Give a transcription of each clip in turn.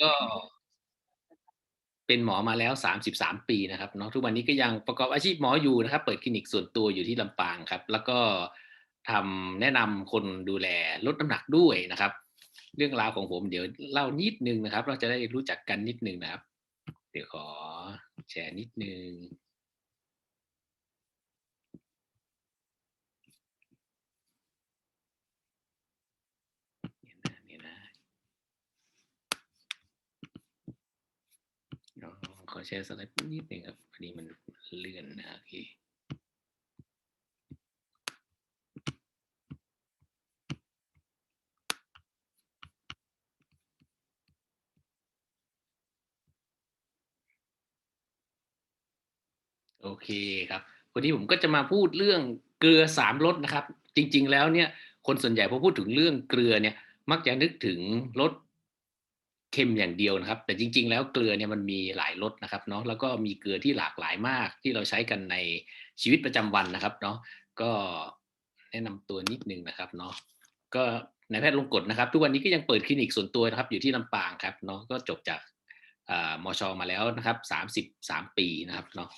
ก็เป็นหมอมาแล้วสามสิบสามปีนะครับเนาะทุกวันนี้ก็ยังประกอบอาชีพหมออยู่นะครับ เปิดคลินิกส่วนตัวอยู่ที่ลำปางครับ แล้วก็ทำแนะนำคนดูแลลดน้ำหนักด้วยนะครับ เรื่องราวของผมเดี๋ยวเล่านิดนึงนะครับ เราจะได้รู้จักกันนิดนึงนะครับ เดี๋ยวขอแชร์นิดนึง นี่นะ เดี๋ยว ขอแชร์สไลด์นิดหนึ่งครับพอดีมันเลื่อนนะโอเคโอเคครับวันนี้ผมก็จะมาพูดเรื่องเกลือสามรสนะครับ จริง ๆ แล้วเนี่ยคนส่วนใหญ่พอพูดถึงเรื่องเกลือเนี่ยมักจะนึกถึงรส เค็มอย่างเดียวนะครับ แต่จริง ๆ แล้วเกลือเนี่ยมันมีหลายรสนะครับเนาะแล้วก็มีเกลือที่หลากหลายมากที่เราใช้กันในชีวิตประจำวันนะครับเนาะก็แนะนำตัวนิดนึงนะครับเนาะก็นายแพทย์ลงกฎนะครับ ทุกวันนี้ก็ยังเปิดคลินิกส่วนตัวนะครับ อยู่ที่ลำปางครับเนาะก็จบจากมชมาแล้วนะครับ 33 ปีนะครับเนาะ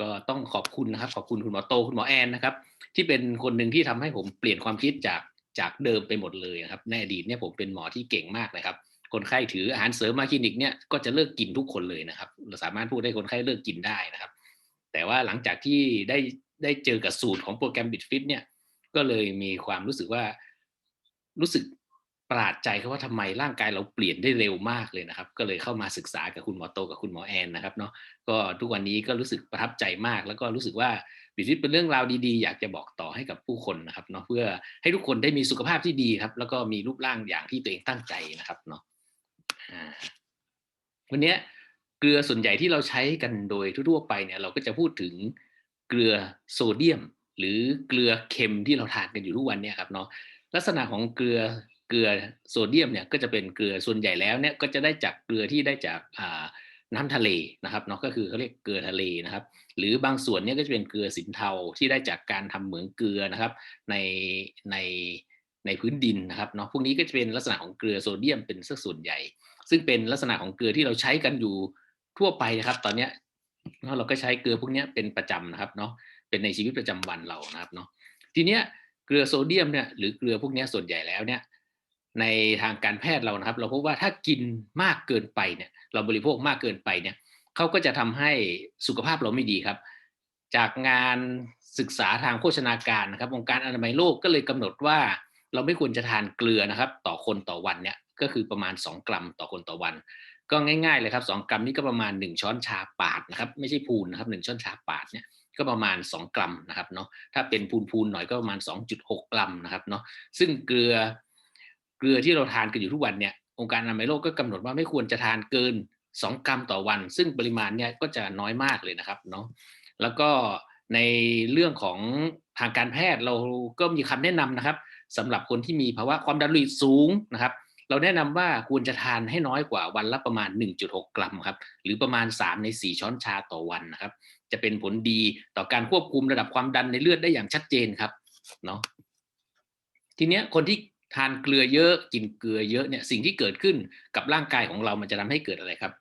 ก็ต้องขอบคุณนะครับ ขอบคุณคุณหมอโตคุณหมอแอนนะครับ ที่เป็นคนหนึ่งที่ทำให้ผมเปลี่ยนความคิดจากจากเดิมไปหมดเลยนะครับในอดีตเนี่ยผมเป็นหมอที่เก่งมากนะครับ คนไข้ถืออาหารเสริมมาคลินิกเนี่ยก็จะเลิกกินทุกคนเลยนะครับ เราสามารถพูดให้คนไข้เลิกกินได้นะครับ แต่ว่าหลังจากที่ได้ได้เจอกับสูตรของโปรแกรมบิ f ฟิตเนี่ยก็เลยมีความรู้สึกว่ารู้สึกประหลาดใจครับว่าทำไมร่างกายเราเปลี่ยนได้เร็วมากเลยนะครับ ก็เลยเข้ามาศึกษากับคุณหมอโตกับคุณหมอแอนนะครับเนาะก็ทุกวันนี้ก็รู้สึกประทับใจมาก แล้วก็รู้สึกว่าบิฟิตเป็นเรื่องราวดีๆ อยากจะบอกต่อให้กับผู้คนนะครับเนาะเพื่อให้ทุกคนได้มีสุขภาพที่ดีครับ แล้วก็มีรูปร่างอย่างที่ตัวเองตั้งใจนะครับเนาะ วันนี้เกลือส่วนใหญ่ที่เราใช้กันโดยทั่วไปเนี่ยเราก็จะพูดถึงเกลือโซเดียม หรือเกลือเค็มที่เราทานกันอยู่ทุกวันเนี่ยครับเนาะลักษณะของเกลือเกลือโซเดียมเนี่ยก็จะเป็นเกลือส่วนใหญ่แล้วเนี่ยก็จะได้จากเกลือที่ได้จากน้ำทะเลนะครับเนาะก็คือเขาเรียกเกลือทะเลนะครับ หรือบางส่วนเนี่ยก็จะเป็นเกลือสินเทาที่ได้จากการทำเหมืองเกลือนะครับ ในในในพื้นดินนะครับเนาะพวกนี้ก็จะเป็นลักษณะของเกลือโซเดียมเป็นสักส่วนใหญ่ ซึ่งเป็นลักษณะของเกลือที่เราใช้กันอยู่ทั่วไปนะครับ ตอนเนี้ยเราก็ใช้เกลือพวกนี้เป็นประจำนะครับเนาะเป็นในชีวิตประจำวันเรานะครับเนาะทีเนี้ยเกลือโซเดียมเนี่ยหรือเกลือพวกนี้ส่วนใหญ่แล้วเนี่ยในทางการแพทย์เรานะครับ เราพบว่าถ้ากินมากเกินไปเนี่ย เราบริโภคมากเกินไปเนี่ยเขาก็จะทำให้สุขภาพเราไม่ดีครับ จากงานศึกษาทางโภชนาการนะครับองค์การอนามัยโลกก็เลยกำหนดว่า เราไม่ควรจะทานเกลือนะครับ ต่อคนต่อวันเนี่ย ก็คือประมาณ 2 กรัมต่อคนต่อวัน ก็ง่ายๆเลยครับ 2 กรัมนี่ก็ประมาณ 1 ช้อนชาปาดนะครับไม่ใช่พูนนะครับ1ช้อนชาปาดเนี่ยก็ประมาณ 2 กรัมนะครับเนาะถ้าเป็นพูนๆหน่อยก็ประมาณ 2.6 กรัมนะครับเนาะซึ่งเกลือเกลือที่เราทานกันอยู่ทุกวันเนี่ยองค์การอนามัยโลกก็กำหนดว่าไม่ควรจะทานเกิน 2 กรัมต่อวัน ซึ่งปริมาณเนี่ยก็จะน้อยมากเลยนะครับเนาะแล้วก็ในเรื่องของทางการแพทย์เราก็มีคำแนะนำนะครับสำหรับคนที่มีภาวะความดันโลหิตสูงนะครับ เราแนะนำว่าควรจะทานให้น้อยกว่าวันละประมาณ 1.6 กรัมครับ หรือประมาณ 3 ใน 4 ช้อนชาต่อวันนะครับ จะเป็นผลดีต่อการควบคุมระดับความดันในเลือดได้อย่างชัดเจนครับเนาะทีเนี้ยคนที่ทานเกลือเยอะกินเกลือเยอะเนี่ยสิ่งที่เกิดขึ้นกับร่างกายของเรามันจะทำให้เกิดอะไรครับ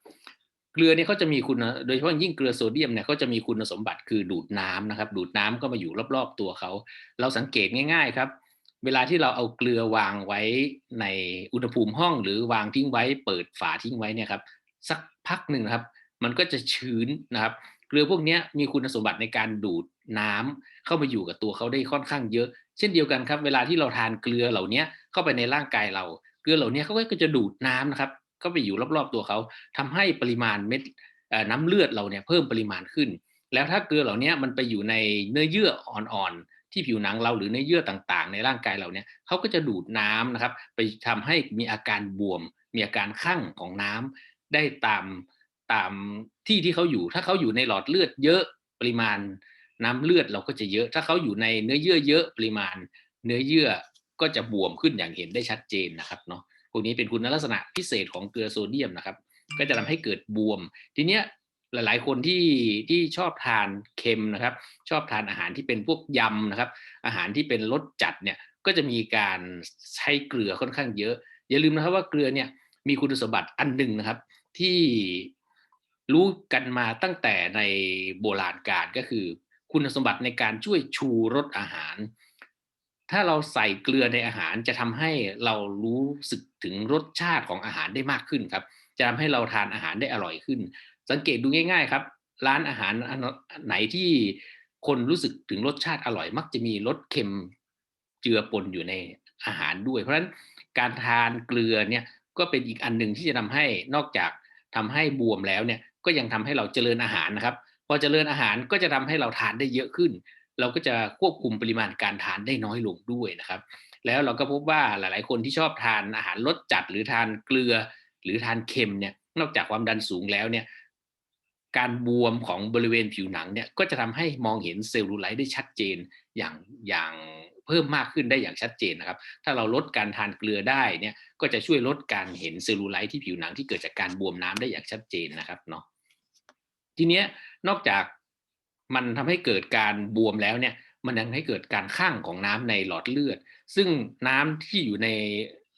เกลือเนี่ยเขาจะมีคุณโดยเฉพาะยิ่งเกลือโซเดียมเนี่ยเขาจะมีคุณสมบัติคือดูดน้ำนะครับ ดูดน้ำก็มาอยู่รอบๆตัวเขา เราสังเกตง่าย ๆ ครับ เวลาที่เราเอาเกลือวางไว้ในอุณหภูมิห้อง หรือวางทิ้งไว้ เปิดฝาทิ้งไว้เนี่ยครับ สักพักหนึ่งนะครับ มันก็จะชื้นนะครับ เกลือพวกนี้มีคุณสมบัติในการดูดน้ำเข้ามาอยู่กับตัวเขาได้ค่อนข้างเยอะ เช่นเดียวกันครับ เวลาที่เราทานเกลือเหล่านี้เข้าไปในร่างกายเรา เกลือเหล่านี้เขาก็จะดูดน้ำนะครับเข้าไปอยู่รอบๆตัวเขาทำให้ปริมาณเม็ดน้ำเลือดเราเนี่ยเพิ่มปริมาณขึ้น แล้วถ้าเกลือเหล่านี้มันไปอยู่ในเนื้อเยื่ออ่อนๆ ที่ผิวหนังเราหรือเนื้อเยื่อต่างๆ ในร่างกายเราเนี่ยเขาก็จะดูดน้ำนะครับ ไปทำให้มีอาการบวม มีอาการข้างของน้ำได้ตามตามที่ที่เขาอยู่ ถ้าเขาอยู่ในหลอดเลือดเยอะปริมาณน้ำเลือดเราก็จะเยอะ ถ้าเขาอยู่ในเนื้อเยื่อเยอะปริมาณ เนื้อเยื่อก็จะบวมขึ้นอย่างเห็นได้ชัดเจนนะครับเนาะพวกนี้เป็นคุณลักษณะพิเศษของเกลือโซเดียมนะครับ ก็จะทำให้เกิดบวม ทีเนี้ย หลายๆ คนที่ที่ชอบทานเค็มนะครับ ชอบทานอาหารที่เป็นพวกยำนะครับ อาหารที่เป็นรสจัดเนี่ยก็จะมีการใช้เกลือค่อนข้างเยอะ อย่าลืมนะครับว่าเกลือเนี่ยมีคุณสมบัติอันหนึ่งนะครับ ที่รู้กันมาตั้งแต่ในโบราณกาลก็คือ คุณสมบัติในการช่วยชูรสอาหาร ถ้าเราใส่เกลือในอาหารจะทำให้เรารู้สึกถึงรสชาติของอาหารได้มากขึ้นครับ จะทำให้เราทานอาหารได้อร่อยขึ้น สังเกตดูง่าย ๆ ครับ ร้านอาหารไหนที่คนรู้สึกถึงรสชาติอร่อย มักจะมีรสเค็มเจือปนอยู่ในอาหารด้วย เพราะฉะนั้นการทานเกลือเนี่ยก็เป็นอีกอันหนึ่งที่จะทำให้นอกจากทำให้บวมแล้วเนี่ยก็ยังทำให้เราเจริญอาหารนะครับพอเจริญอาหารก็จะทำให้เราทานได้เยอะขึ้น เราก็จะควบคุมปริมาณการทานได้น้อยลงด้วยนะครับ แล้วเราก็พบว่าหลาย ๆ คนที่ชอบทานอาหารรสจัด หรือทานเกลือ หรือทานเค็มเนี่ยนอกจากความดันสูงแล้วเนี่ย การบวมของบริเวณผิวหนังเนี่ยก็จะทำให้มองเห็นเซลลูไลท์ได้ชัดเจนอย่างอย่างเพิ่มมากขึ้นได้อย่างชัดเจนนะครับ ถ้าเราลดการทานเกลือได้เนี่ยก็จะช่วยลดการเห็นเซลลูไลท์ที่ผิวหนังที่เกิดจากการบวมน้ำได้อย่างชัดเจนนะครับเนาะทีเนี้ยนอกจากมันทำให้เกิดการบวมแล้วเนี่ยมันยังให้เกิดการข้างของน้ำในหลอดเลือด ซึ่งน้ำที่อยู่ใน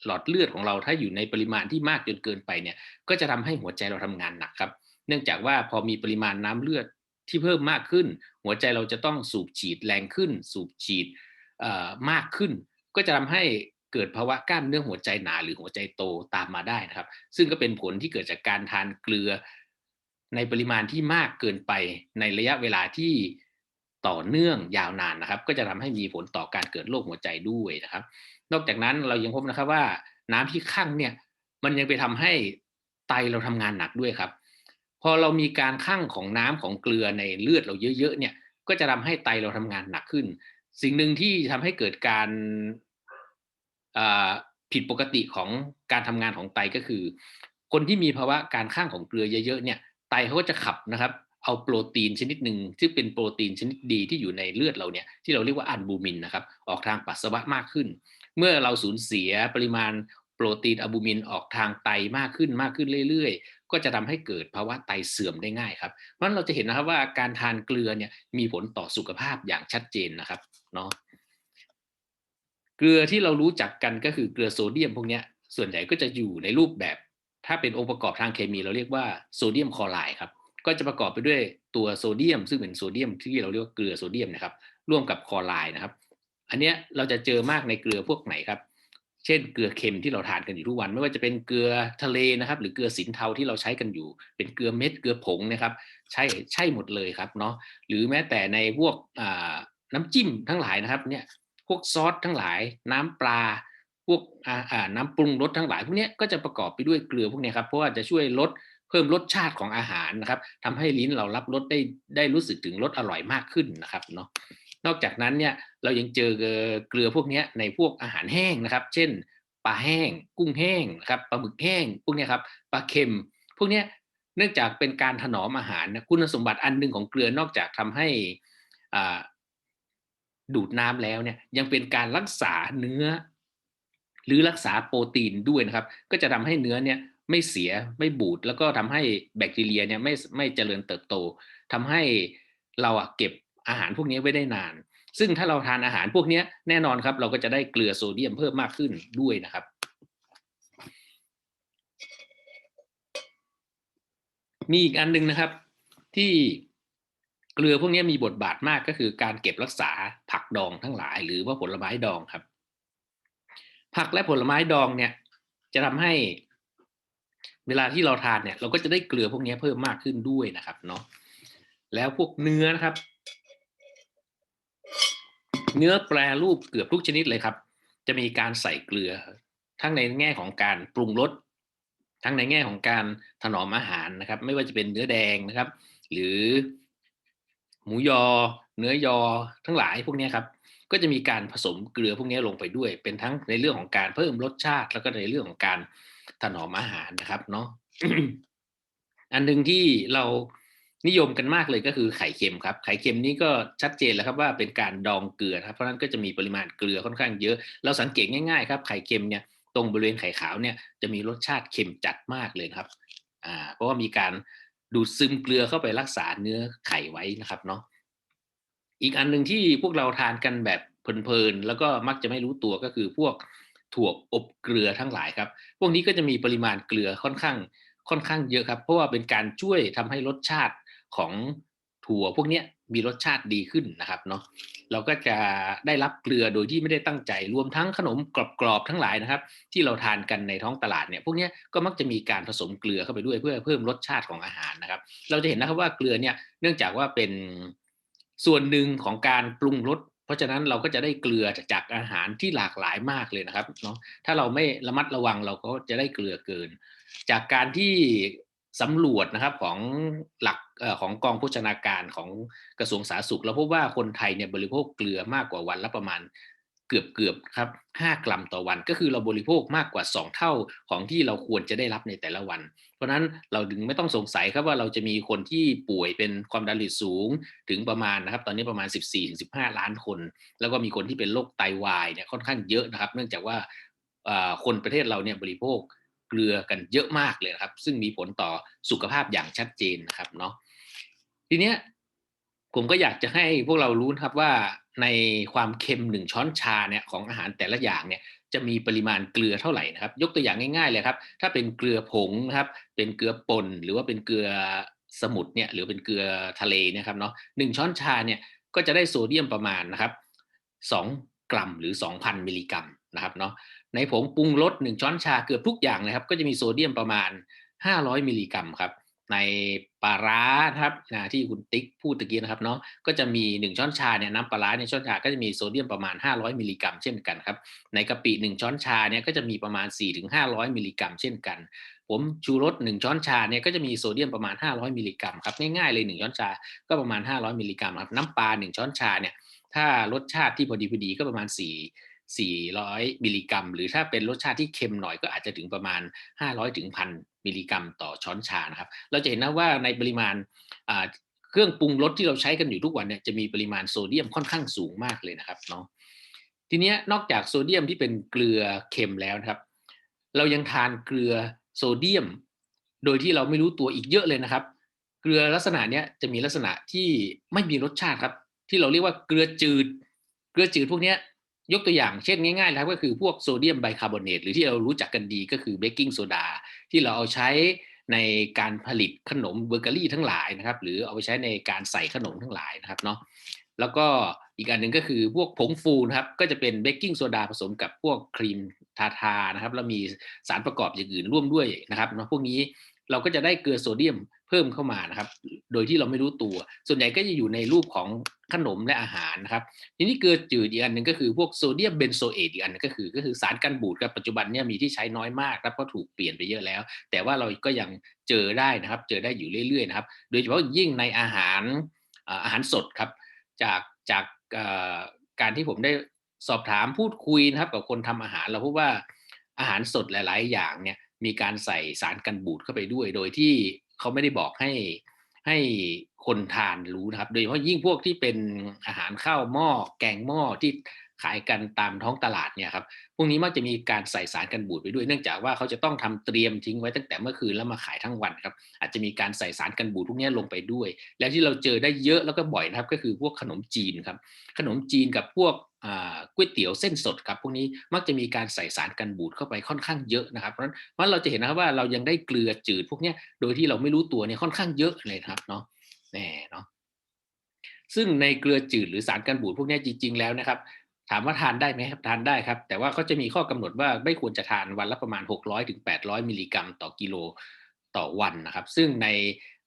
หลอดเลือดของเราถ้าอยู่ในปริมาณที่มากจนเกินไปเนี่ยก็จะทำให้หัวใจเราทำงานหนักครับ เนื่องจากว่าพอมีปริมาณน้ำเลือดที่เพิ่มมากขึ้น หัวใจเราจะต้องสูบฉีดแรงขึ้น สูบฉีดมากขึ้น ก็จะทำให้เกิดภาวะกล้ามเนื้อหัวใจหนาหรือหัวใจโตตามมาได้นะครับ ซึ่งก็เป็นผลที่เกิดจากการทานเกลือ ในปริมาณที่มากเกินไปในระยะเวลาที่ต่อเนื่องยาวนานนะครับ ก็จะทำให้มีผลต่อการเกิดโรคหัวใจด้วยนะครับ นอกจากนั้นเรายังพบนะครับว่าน้ำที่ข้างเนี่ยมันยังไปทำให้ไตเราทำงานหนักด้วยครับ พอเรามีการข้างของน้ำของเกลือในเลือดเราเยอะๆเนี่ย ก็จะทำให้ไตเราทำงานหนักขึ้น สิ่งหนึ่งที่ทำให้เกิดการผิดปกติของการทำงานของไตก็คือ คนที่มีภาวะการข้างของเกลือเยอะๆเนี่ยไตเขาก็จะขับนะครับ เอาโปรตีนชนิดหนึ่งที่เป็นโปรตีนชนิดดีที่อยู่ในเลือดเราเนี่ยที่เราเรียกว่าอัลบูมินนะครับออกทางปัสสาวะมากขึ้น เมื่อเราสูญเสียปริมาณโปรตีนอัลบูมินออกทางไตมากขึ้นมากขึ้นเรื่อยๆ ก็จะทำให้เกิดภาวะไตเสื่อมได้ง่ายครับ เพราะฉะนั้นเราจะเห็นนะครับว่าการทานเกลือเนี่ยมีผลต่อสุขภาพอย่างชัดเจนนะครับเนาะเกลือที่เรารู้จักกันก็คือเกลือโซเดียมพวกนี้ส่วนใหญ่ก็จะอยู่ในรูปแบบ ถ้าเป็นองค์ประกอบทางเคมีเราเรียกว่าโซเดียมคลอไรด์ครับก็จะประกอบไปด้วยตัวโซเดียม ซึ่งเป็นโซเดียมที่เราเรียกว่าเกลือโซเดียมนะครับร่วมกับคลอไรด์นะครับ อันนี้เราจะเจอมากในเกลือพวกไหนครับ เช่น เกลือเค็มที่เราทานกันอยู่ทุกวัน ไม่ว่าจะเป็นเกลือทะเลนะครับ หรือเกลือสินเทาที่เราใช้กันอยู่ เป็นเกลือเม็ดเกลือผงนะครับ ใช่ใช่หมดเลยครับเนาะหรือแม้แต่ในพวกน้ำจิ้มทั้งหลายนะครับเนี่ยพวกซอสทั้งหลายน้ำปลาพวกน้ำปรุงรสทั้งหลายพวกนี้ก็จะประกอบไปด้วยเกลือพวกนี้ครับเพราะว่าจะช่วยลดเพิ่มรสชาติของอาหารนะครับทำให้ลิ้นเรารับรสได้ได้รู้สึกถึงรสอร่อยมากขึ้นนะครับเนาะ นอกจากนั้นเนี่ยเรายังเจอเกลือพวกนี้ในพวกอาหารแห้งนะครับ เช่นปลาแห้ง กุ้งแห้งนะครับปลาหมึกแห้ง พวกนี้ครับปลาเค็ม พวกนี้เนื่องจากเป็นการถนอมอาหารคุณสมบัติอันหนึ่งของเกลือนอกจากทำให้ดูดน้ำแล้วเนี่ยยังเป็นการรักษาเนื้อ หรือรักษาโปรตีนด้วยนะครับ ก็จะทำให้เนื้อเนี่ยไม่เสียไม่บูด แล้วก็ทำให้แบคทีเรียเนี่ยไม่ไม่เจริญเติบโตทำให้เราอะเก็บ อาหารพวกนี้ไว้ได้นาน ซึ่งถ้าเราทานอาหารพวกนี้แน่นอนครับ เราก็จะได้เกลือโซเดียมเพิ่มมากขึ้นด้วยนะครับมีอีกอันนึงนะครับ ที่เกลือพวกนี้มีบทบาทมากก็คือการเก็บรักษาผักดองทั้งหลาย หรือว่าผลไม้ดองครับ ผักและผลไม้ดองเนี่ย จะทำให้เวลาที่เราทานเนี่ย เราก็จะได้เกลือพวกนี้เพิ่มมากขึ้นด้วยนะครับเนาะแล้วพวกเนื้อนะครับ เนื้อแปรรูปเกือบทุกชนิดเลยครับ จะมีการใส่เกลือ ทั้งในแง่ของการปรุงรสทั้งในแง่ของการถนอมอาหารนะครับ ไม่ว่าจะเป็นเนื้อแดงนะครับ หรือหมูยอ เนื้อยอทั้งหลายพวกนี้ครับก็จะมีการผสมเกลือพวกนี้ลงไปด้วย เป็นทั้งในเรื่องของการเพิ่มรสชาติ แล้วก็ในเรื่องของการถนอมอาหารนะครับเนาะอันหนึ่งที่เรา นิยมกันมากเลยก็คือไข่เค็มครับ ไข่เค็มนี้ก็ชัดเจนแล้วครับว่าเป็นการดองเกลือครับ เพราะนั้นก็จะมีปริมาณเกลือค่อนข้างเยอะ เราสังเกตง่ายๆครับ ไข่เค็มเนี่ยตรงบริเวณไข่ขาวเนี่ยจะมีรสชาติเค็มจัดมากเลยครับ อ่า เพราะว่ามีการดูดซึมเกลือเข้าไปรักษาเนื้อไข่ไว้นะครับเนาะ อีกอันหนึ่งที่พวกเราทานกันแบบเพลินๆแล้วก็มักจะไม่รู้ตัวก็คือพวกถั่วอบเกลือทั้งหลายครับ พวกนี้ก็จะมีปริมาณเกลือค่อนข้างค่อนข้างเยอะครับ เพราะว่าเป็นการช่วยทำให้รสชาติ ของถั่วพวกนี้มีรสชาติดีขึ้นนะครับเนาะเราก็จะได้รับเกลือโดยที่ไม่ได้ตั้งใจรวมทั้งขนมกรอบๆทั้งหลายนะครับ ที่เราทานกันในท้องตลาดเนี่ยพวกนี้ก็มักจะมีการผสมเกลือเข้าไปด้วยเพื่อเพิ่มรสชาติของอาหารนะครับ เราจะเห็นนะครับว่าเกลือเนี่ยเนื่องจากว่าเป็นส่วนหนึ่งของการปรุงรสเพราะฉะนั้นเราก็จะได้เกลือจากอาหารที่หลากหลายมากเลยนะครับเนาะถ้าเราไม่ระมัดระวังเราก็จะได้เกลือเกิน จากการที่ สำรวจนะครับของหลักของกองโภชนาการของกระทรวงสาธารณสุขเราพบว่าคนไทยเนี่ยบริโภคเกลือมากกว่าวันละประมาณเกือบเกือบครับ5กรัมต่อวัน ก็คือเราบริโภคมากกว่า 2 เท่าของที่เราควรจะได้รับในแต่ละวัน เพราะนั้นเราดึงไม่ต้องสงสัยครับว่าเราจะมีคนที่ป่วยเป็นความดันโลหิตสูงถึงประมาณนะครับ ตอนนี้ประมาณ 14-15 ล้านคน แล้วก็มีคนที่เป็นโรคไตาวายเนี่ยค่อนข้างเยอะนะครับ เนื่องจากว่าคนประเทศเราเนี่ยบริโภค เกลือกันเยอะมากเลยครับ ซึ่งมีผลต่อสุขภาพอย่างชัดเจนนะครับเนาะทีเนี้ยผมก็อยากจะให้พวกเรารู้นะครับว่าในความเค็มหนึ่งช้อนชาเนี่ยของอาหารแต่ละอย่างเนี่ยจะมีปริมาณเกลือเท่าไหร่นะครับ ยกตัวอย่างง่ายๆเลยครับ ถ้าเป็นเกลือผงนะครับเป็นเกลือป่นหรือว่าเป็นเกลือสมุทรเนี่ยหรือเป็นเกลือทะเลนะครับเนาะหนึ่งช้อนชาเนี่ยก็จะได้โซเดียมประมาณนะครับ2กรัมหรือ 2,000 มิลลิกรัมนะครับเนาะ ในผงปรุงรส1ช้อนชาเกือบทุกอย่างนะครับ ก็จะมีโซเดียมประมาณ 500 มิลลิกรัมครับ ในปลาร้าครับนะที่คุณติ๊กพูดตะกี้นะครับเนาะก็จะมี 1 ช้อนชาเนี่ยน้ำปลาร้าในช้อนชาก็จะมีโซเดียมประมาณ 500 มิลลิกรัมเช่นกันครับ ในกะปิ 1 ช้อนชาเนี่ยก็จะมีประมาณ 4-500 มิลลิกรัมเช่นกันผมชูรส1ช้อนชาเนี่ยก็จะมีโซเดียมประมาณ 500 มิลลิกรัมครับง่ายๆเลย 1 ช้อนชาก็ประมาณ 500 มิลลิกรัมครับน้ำปลา 1 ช้อนชาเนี่ยถ้ารสชาติที่พอดีพอดีก็ประมาณ 4 400 มิลลิกรัม หรือถ้าเป็นรสชาติที่เค็มหน่อยก็อาจจะถึงประมาณ 500ถึงพันมิลลิกรัมต่อช้อนชานะครับ เราจะเห็นนะว่าในปริมาณเครื่องปรุงรสที่เราใช้กันอยู่ทุกวันเนี่ยจะมีปริมาณโซเดียมค่อนข้างสูงมากเลยนะครับเนาะทีนี้นอกจากโซเดียมที่เป็นเกลือเค็มแล้วนะครับ เรายังทานเกลือโซเดียม โดยที่เราไม่รู้ตัวอีกเยอะเลยนะครับ เกลือลักษณะนี้จะมีลักษณะที่ไม่มีรสชาติครับ ที่เราเรียกว่าเกลือจืด เกลือจืดพวกนี้ ยกตัวอย่างเช่นง่ายๆนะครับก็คือพวกโซเดียมไบคาร์บอเนตหรือที่เรารู้จักกันดีก็คือเบกกิ้งโซดาที่เราเอาใช้ในการผลิตขนมเบเกอรี่ทั้งหลายนะครับ หรือเอาไปใช้ในการใส่ขนมทั้งหลายนะครับเนาะแล้วก็อีกอันหนึ่งก็คือพวกผงฟูนะครับก็จะเป็นเบกกิ้งโซดาผสมกับพวกครีมทาทานะครับแล้วมีสารประกอบอย่างอื่นร่วมด้วยนะครับเนาะพวกนี้เราก็จะได้เกลือโซเดียม เพิ่มเข้ามานะครับ โดยที่เราไม่รู้ตัว ส่วนใหญ่ก็จะอยู่ในรูปของขนมและอาหารนะครับ ทีนี้เกลือจืดอีกอันหนึ่งก็คือพวกโซเดียมเบนโซเอตอีกอันก็คือก็คือสารกันบูดครับปัจจุบันเนี่ยมีที่ใช้น้อยมากครับเพราะถูกเปลี่ยนไปเยอะแล้ว แต่ว่าเราก็ยังเจอได้นะครับ เจอได้อยู่เรื่อยๆนะครับ โดยเฉพาะยิ่งในอาหารอาหารสดครับ จากจากการที่ผมได้สอบถามพูดคุยนะครับ กับคนทำอาหารเราพบว่าอาหารสดหลาย ๆ อย่างเนี่ยมีการใส่สารกันบูดเข้าไปด้วย โดยที่ เขาไม่ได้บอกให้ให้คนทานรู้นะครับ โดยเฉพาะยิ่งพวกที่เป็นอาหารข้าวหม้อแกงหม้อที่ขายกันตามท้องตลาดเนี่ยครับ พวกนี้มักจะมีการใส่สารกันบูดไปด้วย เนื่องจากว่าเขาจะต้องทำเตรียมทิ้งไว้ตั้งแต่เมื่อคืนแล้วมาขายทั้งวันครับ อาจจะมีการใส่สารกันบูดพวกนี้ลงไปด้วย แล้วที่เราเจอได้เยอะแล้วก็บ่อยนะครับ ก็คือพวกขนมจีนครับ ขนมจีนกับพวก ก๋วยเตี๋ยวเส้นสดครับพวกนี้มักจะมีการใส่สารกันบูดเข้าไปค่อนข้างเยอะนะครับ เพราะฉะนั้นเราจะเห็นนะครับว่าเรายังได้เกลือจืดพวกนี้โดยที่เราไม่รู้ตัวเนี่ยค่อนข้างเยอะเลยครับเนาะแน่เนาะซึ่งในเกลือจืดหรือสารกันบูดพวกนี้จริง ๆ แล้วนะครับ ถามว่าทานได้ไหมครับทานได้ครับ แต่ว่าก็จะมีข้อกำหนดว่าไม่ควรจะทานวันละประมาณ 600ถึง800 มิลลิกรัม ต่อกิโลต่อวันนะครับ ซึ่งใน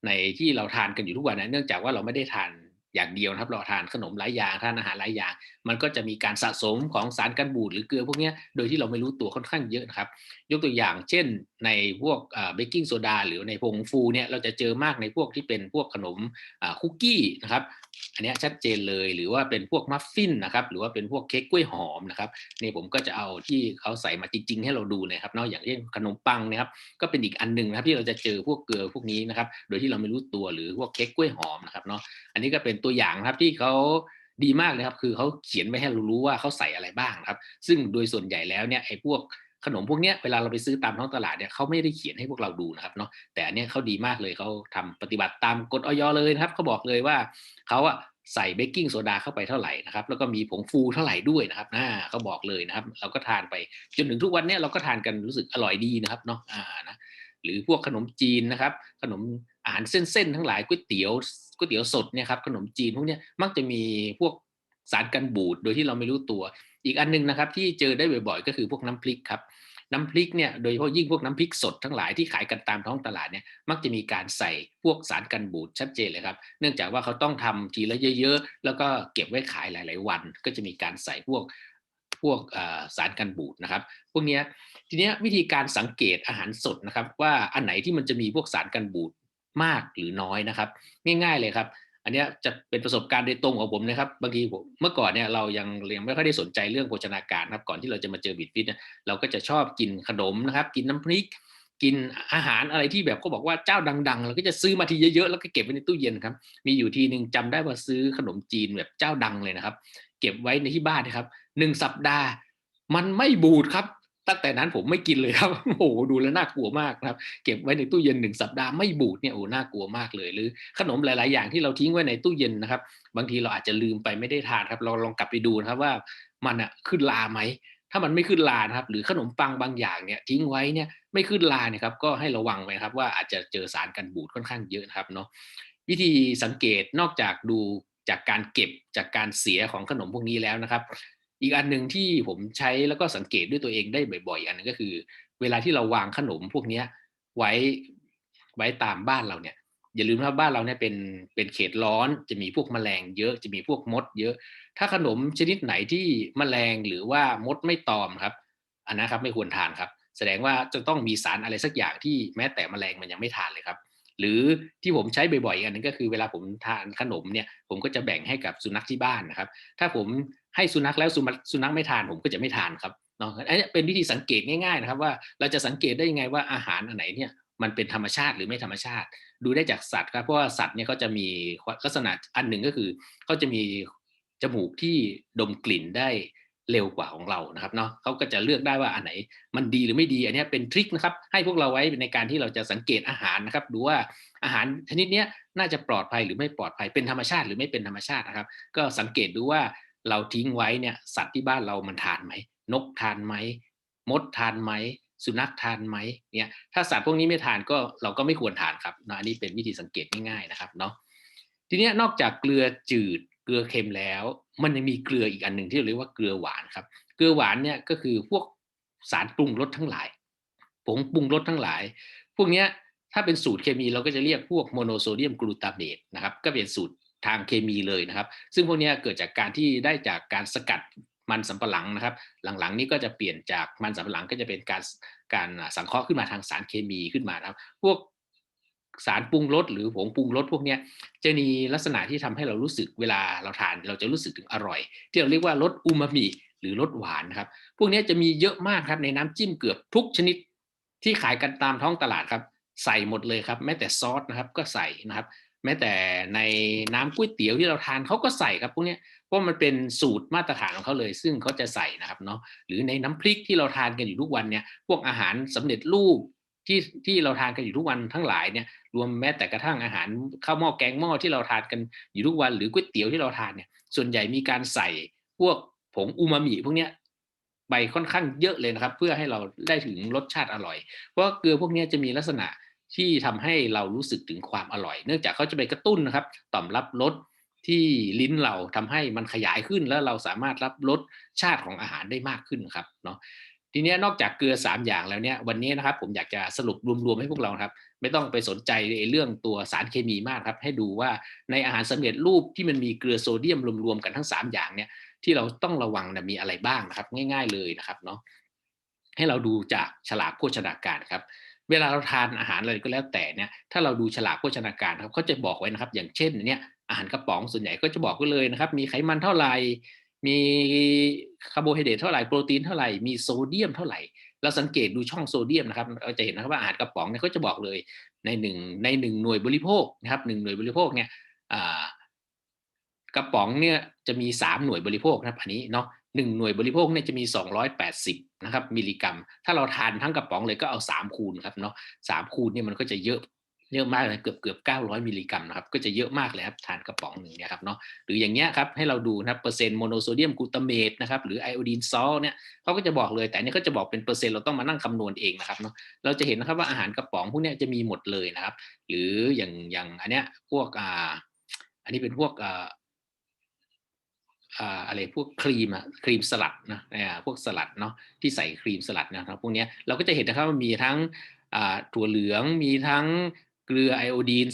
ในที่เราทานกันอยู่ทุกวันนะเนื่องจากว่าเราไม่ได้ทาน อย่างเดียวนะครับเราทานขนมหลายอย่างทานอาหารหลายอย่าง มันก็จะมีการสะสมของสารกันบูดหรือเกลือพวกนี้โดยที่เราไม่รู้ตัวค่อนข้างเยอะนะครับ ยกตัวอย่างเช่นในพวกเบกกิ้งโซดาหรือในผงฟูเนี่ยเราจะเจอมากในพวกที่เป็นพวกขนมคุกกี้นะครับ อันนี้ชัดเจนเลยหรือว่าเป็นพวกมัฟฟินนะครับหรือว่าเป็นพวกเค้กกล้วยหอมนะครับนี่ผมก็จะเอาที่เขาใส่มาจริง ๆ ให้เราดูนะครับนอกอย่างเช่นขนมปังนะครับก็เป็นอีกอันหนึ่งนะครับที่เราจะเจอพวกเกลือพวกนี้นะครับโดยที่เราไม่รู้ตัวหรือพวกเค้กกล้วยหอมนะครับเนาะอันนี้ก็เป็นตัวอย่างครับที่เขาดีมากเลยครับคือเขาเขียนไว้ให้เรารู้ว่าเขาใส่อะไรบ้างครับ ซึ่งโดยส่วนใหญ่แล้วเนี่ยไอ้พวกขนมพวกนี้เวลาเราไปซื้อตามท้องตลาดเนี่ยเขาไม่ได้เขียนให้พวกเราดูนะครับเนาะแต่อันนี้เขาดีมากเลยเขาทำปฏิบัติตามกฎออยเลยนะครับเขาบอกเลยว่าเขาอะ ใส่เบกกิ้งโซดาเข้าไปเท่าไหร่นะครับ แล้วก็มีผงฟูเท่าไหร่ด้วยนะครับน่าเขาบอกเลยนะครับ เราก็ทานไปจนถึงทุกวันนี้เราก็ทานกันรู้สึกอร่อยดีนะครับเนาะอ่านะหรือพวกขนมจีนนะครับ ขนมอาหารเส้นๆทั้งหลายก๋วยเตี๋ยวก๋วยเตี๋ยวสดเนี่ยครับขนมจีนพวกนี้มักจะมีพวกสารกันบูดโดยที่เราไม่รู้ตัว อีกอันหนึงนะครับ ที่เจอได้บ่อยๆ ก็คือพวกน้ำพริกครับ น้ำพริกเนี่ยโดยเฉพาะยิ่งพวกน้ำพริกสดทั้งหลายที่ขายกันตามท้องตลาดเนี่ยมักจะมีการใส่พวกสารกันบูดชัดเจนเลยครับ เนื่องจากว่าเขาต้องทำทีละเยอะ ๆ แล้วก็เก็บไว้ขายหลาย ๆ วัน ก็จะมีการใส่พวกพวกสารกันบูดนะครับพวกนี้ทีนี้วิธีการสังเกตอาหารสดนะครับ ว่าอันไหนที่มันจะมีพวกสารกันบูดมากหรือน้อยนะครับ ง่าย ๆเลยครับ อันนี้จะเป็นประสบการณ์โดยตรงของผมนะครับบางทีผมเมื่อก่อนเนี่ยเรายังยังไม่ค่อยได้สนใจเรื่องโภชนาการครับก่อนที่เราจะมาเจอบิดฟิตเนี่ยเราก็จะชอบกินขนมนะครับ กินน้ำพริก กินอาหารอะไรที่แบบเขาบอกว่าเจ้าดังๆเราก็จะซื้อมาทีเยอะๆแล้วก็เก็บไว้ในตู้เย็นครับ มีอยู่ทีหนึ่งจำได้ว่าซื้อขนมจีนแบบเจ้าดังเลยนะครับ เก็บไว้ในที่บ้านนะครับหนึ่งสัปดาห์ มันไม่บูดครับ ตั้งแต่นั้นผมไม่กินเลยครับโอ้โหดูแล้วน่ากลัวมากนะครับ เก็บไว้ในตู้เย็นหนึ่งสัปดาห์ไม่บูดเนี่ยโอ้น่ากลัวมากเลย หรือขนมหลาย ๆ อย่างที่เราทิ้งไว้ในตู้เย็นนะครับ บางทีเราอาจจะลืมไปไม่ได้ทานครับเราลองกลับไปดูนะครับว่ามันอะขึ้นลาไหมถ้ามันไม่ขึ้นลานะครับ หรือขนมปังบางอย่างเนี่ยทิ้งไว้เนี่ยไม่ขึ้นลาเนี่ยครับก็ให้ระวังไว้ครับว่าอาจจะเจอสารกันบูดค่อนข้างเยอะนะครับเนาะวิธีสังเกตนอกจากดูจากการเก็บจากการเสียของขนมพวกนี้แล้วนะครับ อีกอันหนึ่งที่ผมใช้แล้วก็สังเกตด้วยตัวเองได้บ่อยๆ อันนึงก็คือ เวลาที่เราวางขนมพวกนี้ไว้ไว้ตามบ้านเราเนี่ย อย่าลืมว่าบ้านเราเนี่ยเป็นเป็นเขตร้อนจะมีพวกแมลงเยอะจะมีพวกมด เยอะ ถ้าขนมชนิดไหนที่แมลงหรือว่ามดไม่ตอมครับ อันนั้นครับไม่ควรทานครับ แสดงว่าจะต้องมีสารอะไรสักอย่างที่แม้แต่แมลงมันยังไม่ทานเลยครับ หรือที่ผมใช้บ่อยๆอันนึงก็คือเวลาผมทานขนมเนี่ยผมก็จะแบ่งให้กับสุนัขที่บ้านนะครับ ถ้าผมให้สุนัขแล้วสุนัขสุนัขไม่ทานผมก็จะไม่ทานครับเนาะอันนี้เป็นวิธีสังเกตง่ายๆนะครับ ว่าเราจะสังเกตได้ยังไงว่าอาหารอันไหนเนี่ยมันเป็นธรรมชาติหรือไม่ธรรมชาติ ดูได้จากสัตว์ครับเพราะว่าสัตว์เนี่ยเขาจะมีลักษณะอันหนึ่งก็คือเขาจะมีจมูกที่ดมกลิ่นได้ เร็วกว่าของเรานะครับเนาะเขาก็จะเลือกได้ว่าอันไหนมันดีหรือไม่ดี อันนี้เป็นทริคนะครับ ให้พวกเราไว้ในการที่เราจะสังเกตอาหารนะครับ ดูว่าอาหารชนิดนี้น่าจะปลอดภัยหรือไม่ปลอดภัยเป็นธรรมชาติหรือไม่เป็นธรรมชาตินะครับ ก็สังเกตดูว่าเราทิ้งไว้เนี่ยสัตว์ที่บ้านเรามันทานไหมนกทานไหมมดทานไหมสุนัขทานไหมเนี่ยถ้าสัตว์พวกนี้ไม่ทานก็เราก็ไม่ควรทานครับนะอันนี้เป็นวิธีสังเกตง่ายๆนะครับเนาะทีนี้นอกจากเกลือจืด ลือเค็มแล้ว มันยังมีเกลืออีกอันหนึ่งที่เรียกว่าเกลือหวานครับ เกลือหวานเนี่ยก็คือพวกสารปรุงรสทั้งหลาย ผงปรุงรสทั้งหลาย พวกนี้ถ้าเป็นสูตรเคมีเราก็จะเรียกพวกโมโนโซเดียมกลูตาเมตนะครับ ก็เป็นสูตรทางเคมีเลยนะครับ ซึ่งพวกนี้เกิดจากการที่ได้จากการสกัดมันสำปะหลังนะครับ หลังๆ นี้ก็จะเปลี่ยนจากมันสำปะหลังก็จะเป็นการการสังเคราะห์ขึ้นมาทางสารเคมีขึ้นมานะครับ พวก สารปรุงรสหรือผงปรุงรสพวกนี้จะมีลักษณะที่ทำให้เรารู้สึกเวลาเราทาน เราจะรู้สึกถึงอร่อย ที่เราเรียกว่ารสอูมามิหรือรสหวานครับ พวกนี้จะมีเยอะมากครับในน้ำจิ้มเกือบทุกชนิดที่ขายกันตามท้องตลาดครับ ใส่หมดเลยครับ แม้แต่ซอสนะครับก็ใส่นะครับ แม้แต่ในน้ำก๋วยเตี๋ยวที่เราทานเขาก็ใส่ครับพวกนี้เพราะมันเป็นสูตรมาตรฐานของเขาเลย ซึ่งเขาจะใส่นะครับเนาะหรือในน้ำพริกที่เราทานกันอยู่ทุกวันเนี่ยพวกอาหารสำเร็จรูป ที่ที่เราทานกันอยู่ทุกวันทั้งหลายเนี่ยรวมแม้แต่กระทั่งอาหารข้าวหม้อแกงหม้อที่เราทานกันอยู่ทุกวันหรือก๋วยเตี๋ยวที่เราทานเนี่ยส่วนใหญ่มีการใส่พวกผงอูมามิพวกเนี้ยไปค่อนข้างเยอะเลยนะครับ เพื่อให้เราได้ถึงรสชาติอร่อย เพราะเกลือพวกนี้จะมีลักษณะที่ทำให้เรารู้สึกถึงความอร่อย เนื่องจากเขาจะไปกระตุ้นนะครับ ต่อมรับรสที่ลิ้นเราทำให้มันขยายขึ้นแล้วเราสามารถรับรสชาติของอาหารได้มากขึ้นครับเนาะ ทีนี้นอกจากเกลือ 3 อย่างแล้วเนี่ยวันนี้นะครับผมอยากจะสรุปรวมๆให้พวกเราครับ ไม่ต้องไปสนใจในเรื่องตัวสารเคมีมากครับ ให้ดูว่าในอาหารสำเร็จรูปที่มันมีเกลือโซเดียมรวมๆกันทั้ง 3 อย่างเนี่ยที่เราต้องระวังนะมีอะไรบ้างนะครับ ง่าย ๆเลยนะครับเนาะให้เราดูจากฉลากโภชนาการครับ เวลาเราทานอาหารอะไรก็แล้วแต่เนี่ยถ้าเราดูฉลากโภชนาการครับเขาจะบอกไว้นะครับ อย่างเช่นเนี่ยอาหารกระป๋องส่วนใหญ่ก็จะบอกไว้เลยนะครับ มีไขมันเท่าไหร่ มีคาร์โบไฮเดรตเท่าไหร่โปรตีนเท่าไหร่มีโซเดียมเท่าไหร่เราสังเกตดูช่องโซเดียมนะครับเราจะเห็นนะครับว่าอาหารกระป๋องเนี่ยเขาจะบอกเลยในหนึ่งในหนึ่งหน่วยบริโภคนะครับหนึ่งหน่วยบริโภคเนี่ยกระป๋องเนี่ยจะมีสามหน่วยบริโภคนะครับอันนี้เนาะหนึ่งหน่วยบริโภคเนี่ยจะมี 280 นะครับมิลลิกรัม ถ้าเราทานทั้งกระป๋องเลยก็เอา 3 คูณครับเนาะสามคูณเนี่ยมันก็จะเยอะ เยอะมากเลยเกือบเกือบ900 มิลลิกรัมนะครับก็จะเยอะมากเลยครับทานกระป๋องหนึ่งเนี่ยครับเนาะหรืออย่างเงี้ยครับให้เราดูนะครับเปอร์เซ็นต์โมโนโซเดียมกลูตาเมตนะครับหรือไอโอดีนซอลเนี่ยเขาก็จะบอกเลยแต่อันนี้เขาจะบอกเป็นเปอร์เซ็นต์เราต้องมานั่งคำนวณเองนะครับเนาะเราจะเห็นนะครับว่าอาหารกระป๋องพวกเนี้ยจะมีหมดเลยนะครับ หรืออย่างอย่างอันเนี้ยพวกอ่าอันนี้เป็นพวกอ่าอะไรพวกครีมอะครีมสลัดนะอ่าพวกสลัดเนาะที่ใส่ครีมสลัดนะครับพวกเนี้ยเราก็จะเห็นนะครับว่ามีทั้งอ่าถั่วเหลืองมีทั้ง เกลือไอโอดีน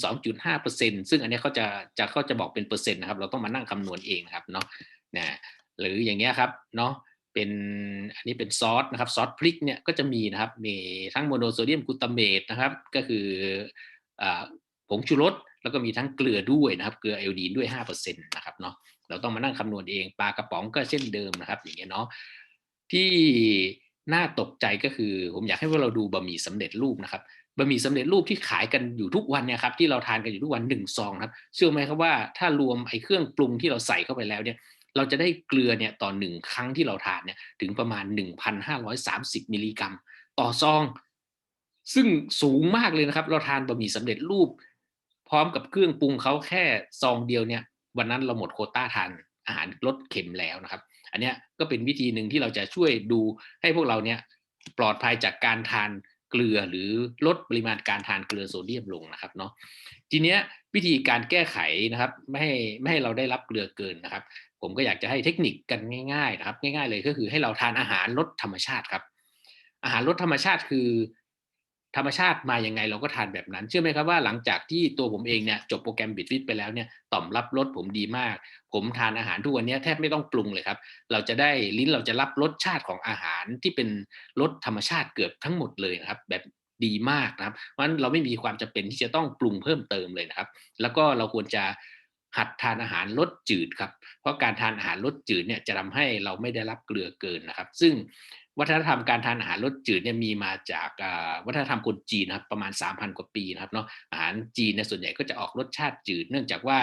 2.5%ซึ่งอันนี้เขาจะจะเขาจะบอกเป็นเปอร์เซ็นต์นะครับ เราต้องมานั่งคำนวณเองนะครับเนาะนะหรืออย่างเงี้ยครับเนาะเป็นอันนี้เป็นซอสนะครับซอสพริกเนี่ยก็จะมีนะครับมีทั้งโมโนโซเดียมกลูตาเมตนะครับ ก็คืออ่าผงชูรสแล้วก็มีทั้งเกลือด้วยนะครับเกลือไอโอดีนด้วย5%นะครับเนาะเราต้องมานั่งคำนวณเองปลากระป๋องก็เช่นเดิมนะครับ อย่างเงี้ยเนาะที่น่าตกใจก็คือ ผมอยากให้พวกเราดูบะหมี่สำเร็จรูปนะครับ บะหมี่สำเร็จรูปที่ขายกันอยู่ทุกวันเนี่ยครับที่เราทานกันอยู่ทุกวันหนึ่งซองครับเชื่อไหมครับว่าถ้ารวมไอ้เครื่องปรุงที่เราใส่เข้าไปแล้วเนี่ยเราจะได้เกลือเนี่ยต่อหนึ่งครั้งที่เราทานเนี่ยถึงประมาณ 1,530 มิลลิกรัม ต่อซอง ซึ่งสูงมากเลยนะครับ เราทานบะหมี่สำเร็จรูป พร้อมกับเครื่องปรุงเขาแค่ซองเดียวเนี่ย วันนั้นเราหมดโคต้าทานอาหารลดเค็มแล้วนะครับ อันนี้ก็เป็นวิธีหนึ่งที่เราจะช่วยดูให้พวกเราเนี่ยปลอดภัยจากการทาน เกลือหรือลดปริมาณการทานเกลือโซเดียมลงนะครับเนาะทีเนี้ยวิธีการแก้ไขนะครับไม่ให้ไม่ให้เราได้รับเกลือเกินนะครับ ผมก็อยากจะให้เทคนิคกันง่ายๆนะครับ ง่าย ๆ เลยก็คือให้เราทานอาหารลดธรรมชาติครับ อาหารลดธรรมชาติคือ ธรรมชาติมายังไงเราก็ทานแบบนั้น เชื่อไหมครับว่าหลังจากที่ตัวผมเองเนี่ยจบโปรแกรมบิดฟิตไปแล้วเนี่ยต่อมรับรสผมดีมาก ผมทานอาหารทุกวันนี้แทบไม่ต้องปรุงเลยครับ เราจะได้ลิ้นเราจะรับรสชาติของอาหารที่เป็นรสธรรมชาติเกือบทั้งหมดเลยนะครับ แบบดีมากนะครับเพราะฉะนั้นเราไม่มีความจำเป็นที่จะต้องปรุงเพิ่มเติมเลยนะครับ แล้วก็เราควรจะ หัดทานอาหารรสจืดครับ เพราะการทานอาหารรสจืดเนี่ยจะทำให้เราไม่ได้รับเกลือเกินนะครับ ซึ่งวัฒนธรรมการทานอาหารรสจืดเนี่ยมีมาจากวัฒนธรรมคนจีนนะครับประมาณ 3,000 กว่าปีนะครับเนาะอาหารจีนเนี่ยส่วนใหญ่ก็จะออกรสชาติจืด เนื่องจากว่า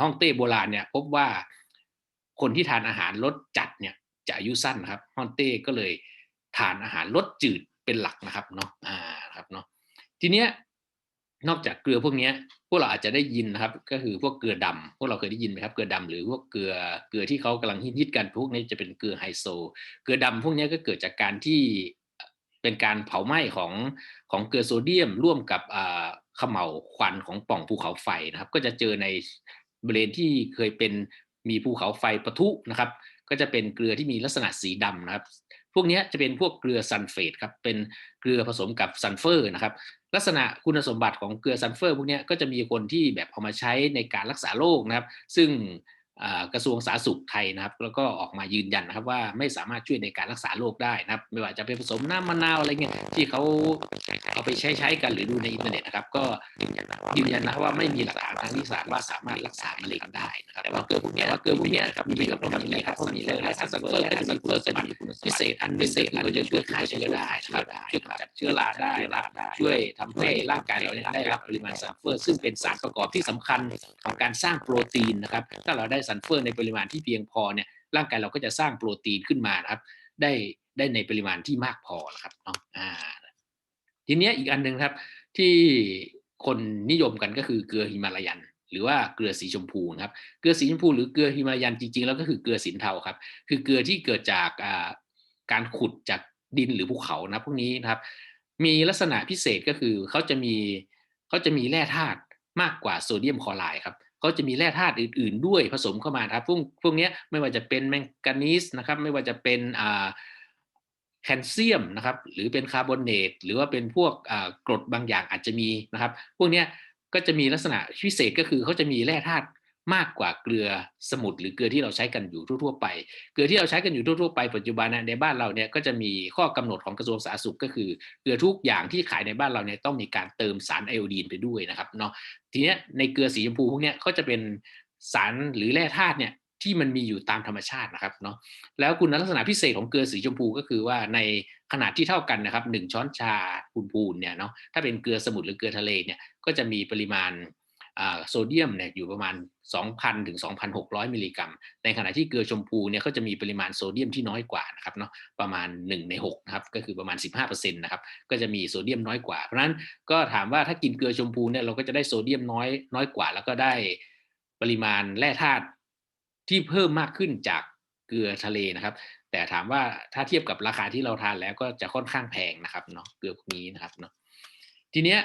ฮ่องเต้โบราณเนี่ยพบว่าคนที่ทานอาหารรสจัดเนี่ยจะอายุสั้นนะครับฮ่องเต้ก็เลยทานอาหารรสจืดเป็นหลักนะครับเนาะอ่าครับเนาะทีเนี้ย นอกจากเกลือพวกนี้พวกเราอาจจะได้ยินนะครับ ก็คือพวกเกลือดำพวกเราเคยได้ยินไหมครับเกลือดำหรือพวกเกลือเกลือที่เขากำลังฮิตๆกันพวกนี้จะเป็นเกลือไฮโซ เกลือดำพวกนี้ก็เกิดจากการที่เป็นการเผาไหม้ของของเกลือโซเดียม ร่วมกับขมเหลาควันของปล่องภูเขาไฟนะครับ ก็จะเจอในบริเวณที่เคยเป็นมีภูเขาไฟปะทุนะครับ ก็จะเป็นเกลือที่มีลักษณะสีดำนะครับ พวกนี้จะเป็นพวกเกลือซัลเฟตครับเป็นเกลือผสมกับซัลเฟอร์นะครับลักษณะคุณสมบัติของเกลือซัลเฟอร์พวกนี้ก็จะมีคนที่แบบเอามาใช้ในการรักษาโรคนะครับ ซึ่ง กระทรวงสาธารณสุขไทยนะครับ แล้วก็ออกมายืนยันนะครับ ว่าไม่สามารถช่วยในการรักษาโรคได้นะครับ ไม่ว่าจะเป็นผสมน้ำมะนาวอะไรเงี้ยที่เขาเอาไปใช้ใช้กันหรือดูในอินเทอร์เน็ตนะครับ ก็ยืนยันนะว่าไม่มีหลักฐานทางวิทยาศาสตร์ว่าสามารถรักษามะเร็งได้นะครับแต่ว่าเกลือพวกนี้ว่าเกลือพวกนี้ครับมีประโยชน์ประมาณนี้ครับมีเลยซัลเฟอร์ก็จะมีคุณสมบัติพิเศษอันพิเศษแล้วก็จะช่วยฆ่าเชื้อได้นะครับช่วยจับเชื้อราได้ช่วยทำให้ร่างกายเราได้รับปริมาณซัลเฟอร์ซึ่งเป็นสารประกอบที่สำคัญของการสร้างโปรตีนนะครับ ถ้าเราได้ซัลเฟอร์ในปริมาณที่เพียงพอเนี่ยร่างกายเราก็จะสร้างโปรตีนขึ้นมานครับได้ได้ในปริมาณที่มากพอครับเนาะอ่าทีนี้อีกอันหนึ่งครับที่คนนิยมกันก็คือเกลือฮิมาลายัน หรือว่าเกลือสีชมพูนะครับเกลือสีชมพูหรือเกลือฮิมาลายันจริงๆแล้วก็คือเกลือสินเทาครับ คือเกลือที่เกิดจากการขุดจากดินหรือภูเขานะพวกนี้นะครับ มีลักษณะพิเศษก็คือเขาจะมีเขาจะมีแร่ธาตุมากกว่าโซเดียมคลอไรด์ครับ เขาจะมีแร่ธาตุอื่น ๆ ด้วยผสมเข้ามาครับพวกพวกนี้ไม่ว่าจะเป็นแมงกานีสนะครับไม่ว่าจะเป็นแคลเซียมนะครับหรือเป็นคาร์บอเนตหรือว่าเป็นพวกกรดบางอย่างอาจจะมีนะครับ พวกนี้ก็จะมีลักษณะพิเศษก็คือเขาจะมีแร่ธาตุ มากกว่าเกลือสมุทรหรือเกลือที่เราใช้กันอยู่ทั่วๆไป เกลือที่เราใช้กันอยู่ทั่วๆไปปัจจุบันในบ้านเราเนี่ยก็จะมีข้อกำหนดของกระทรวงสาธารณสุขก็คือเกลือทุกอย่างที่ขายในบ้านเราเนี่ยต้องมีการเติมสารไอโอดีนไปด้วยนะครับเนาะทีนี้ในเกลือสีชมพูพวกนี้ก็จะเป็นสารหรือแร่ธาตุเนี่ยที่มันมีอยู่ตามธรรมชาตินะครับเนาะแล้วคุณลักษณะพิเศษของเกลือสีชมพูก็คือว่าในขนาดที่เท่ากันนะครับหนึ่งช้อนชาพูนๆเนี่ยเนาะถ้าเป็นเกลือสมุทรหรือเกลือทะเลเนี่ยก็จะมีปริมาณ โซเดียมเนี่ยอยู่ประมาณ 2,000 ถึง 2,600 มิลลิกรัม ในขณะที่เกลือชมพูเนี่ยก็จะมีปริมาณโซเดียมที่น้อยกว่านะครับเนาะประมาณ 1 ใน6นะครับก็คือประมาณ 15%นะครับก็จะมีโซเดียมน้อยกว่า เพราะฉะนั้นก็ถามว่าถ้ากินเกลือชมพูเนี่ยเราก็จะได้โซเดียมน้อยน้อยกว่า แล้วก็ได้ปริมาณแร่ธาตุที่เพิ่มมากขึ้นจากเกลือทะเลนะครับ แต่ถามว่าถ้าเทียบกับราคาที่เราทานแล้วก็จะค่อนข้างแพงนะครับเนาะเกลือพวกนี้นะครับเนาะทีเนี้ย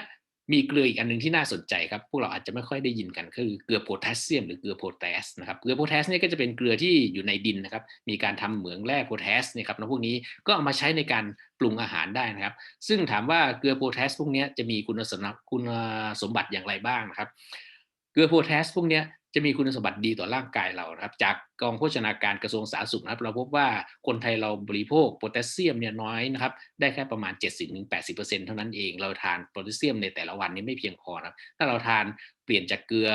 มีเกลืออีกอันหนึ่งที่น่าสนใจครับ พวกเราอาจจะไม่ค่อยได้ยินกันคือเกลือโพแทสเซียมหรือเกลือโพแทสนะครับเกลือโพแทสเนี่ยก็จะเป็นเกลือที่อยู่ในดินนะครับ มีการทำเหมืองแร่โพแทสเนี่ยครับแล้วพวกนี้ก็เอามาใช้ในการปรุงอาหารได้นะครับ ซึ่งถามว่าเกลือโพแทสพวกนี้จะมีคุณสมบัติคุณสมบัติอย่างไรบ้างนะครับ เกลือโพแทสพวกนี้ จะมีคุณสมบัติดีต่อร่างกายเราครับ จากกองโภชนาการกระทรวงสาธารณสุขนะครับ เราพบว่าคนไทยเราบริโภคโพแทสเซียมเนี่ยน้อยนะครับ ได้แค่ประมาณ 70-80%เท่านั้นเอง เราทานโพแทสเซียมในแต่ละวันนี้ไม่เพียงพอครับ ถ้าเราทานเปลี่ยนจากเกลือ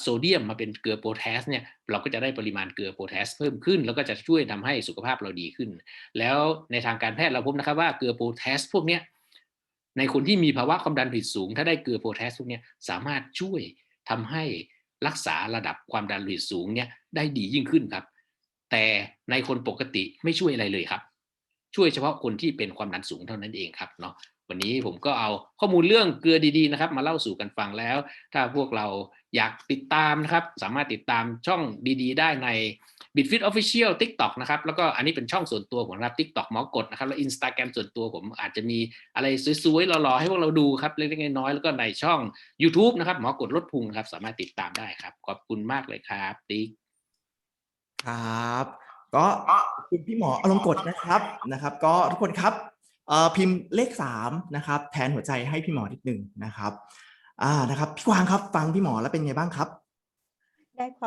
โซเดียมมาเป็นเกลือโพแทสเนี่ยเราก็จะได้ปริมาณเกลือโพแทสเพิ่มขึ้น แล้วก็จะช่วยทำให้สุขภาพเราดีขึ้น แล้วในทางการแพทย์เราพบนะครับว่าเกลือโพแทสพวกเนี้ยในคนที่มีภาวะความดันโลหิตสูง ถ้าได้เกลือโพแทสพวกเนี้ยสามารถช่วยทำให้ รักษาระดับความดันโลหิตสูงเนี่ยได้ดียิ่งขึ้นครับ แต่ในคนปกติไม่ช่วยอะไรเลยครับ ช่วยเฉพาะคนที่เป็นความดันสูงเท่านั้นเองครับเนาะ วันนี้ผมก็เอาข้อมูลเรื่องเกลือดีๆนะครับ มาเล่าสู่กันฟังแล้ว ถ้าพวกเราอยากติดตามนะครับ สามารถติดตามช่องดีๆ ได้ใน Bitfit Official TikTok นะครับ แล้วก็อันนี้เป็นช่องส่วนตัวผมนะครับ TikTok หมอกดนะครับ แล้ว Instagram ส่วนตัวผมอาจจะมีอะไรสวยๆหล่อๆ ให้พวกเราดูครับ เล็กๆน้อยๆแล้วก็ในช่อง YouTube นะครับ หมอกดลดพุงครับ สามารถติดตามได้ครับ ขอบคุณมากเลยครับติ๊กครับ ก็คุณพี่หมออลงกฎนะครับนะครับ ก็ทุกคนครับ พิมพ์เลขสามนะครับแทนหัวใจให้พี่หมอนิดหนึ่งนะครับอ่านะครับพี่กวางครับฟังพี่หมอแล้วเป็นไงบ้างครับได้ความ